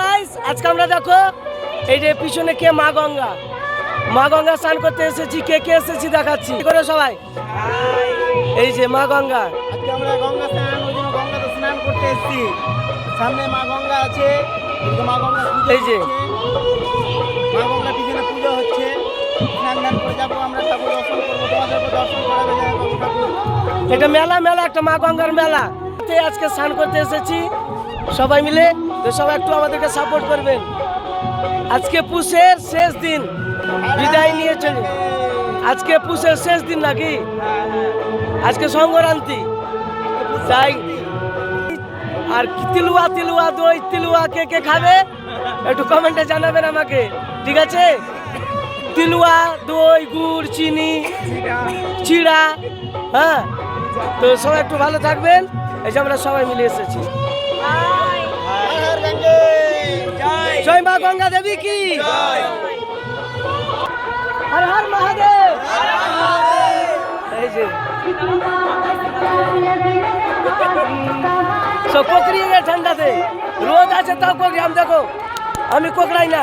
Guys আজকে আমরা দেখো এই যে পিছনে কে? মা গঙ্গা। মা গঙ্গা স্নান করতে এসেছি কে কে এসেছি দেখাচ্ছি? করে সবাই? এই যে মা গঙ্গা। আজকে আমরা গঙ্গা স্নান ওই জন্য গঙ্গাতে স্নান করতে এসেছি। সামনে মা গঙ্গা আছে মা গঙ্গা এই যে। মা গঙ্গা পিছনে পুজো হচ্ছে। স্নান করে যাব আমরা ঠাকুর দর্শন করব। তোমাদেরকে দর্শন করাবে ঠাকুর। এটা মেলা মেলা একটা মা গঙ্গার মেলা। তে আজকে স্নান করতে এসেছি। সবাই মিলে, তো সবাই একটু আমাদেরকে সাপোর্ট করবেন। আজকে পুষের শেষ দিন। বিদায় নিয়ে চলে। আজকে পুষের শেষ দিন নাকি? আজকে সংক্রান্তি। তাই আর তিলুয়া তিলুয়া, দই, তিলুয়া কে কে খাবে? একটু কমেন্টে জানাবেন আমাকে। ঠিক আছে? তিলুয়া, দই, গুড়, চিনি, চিড়া হ্যাঁ? তো সবাই একটু ভালো থাকবেন। এই যে আমরা সবাই মিলে এসেছি। জয় মা গঙ্গা দেবী কি? হর হর মহাদেব। এই যে। সব কোকড়িয়ে গেছে ঠান্ডাতে। রোদ আছে তাও কোকড়ি আমি দেখো। আমি কোকড়াই না।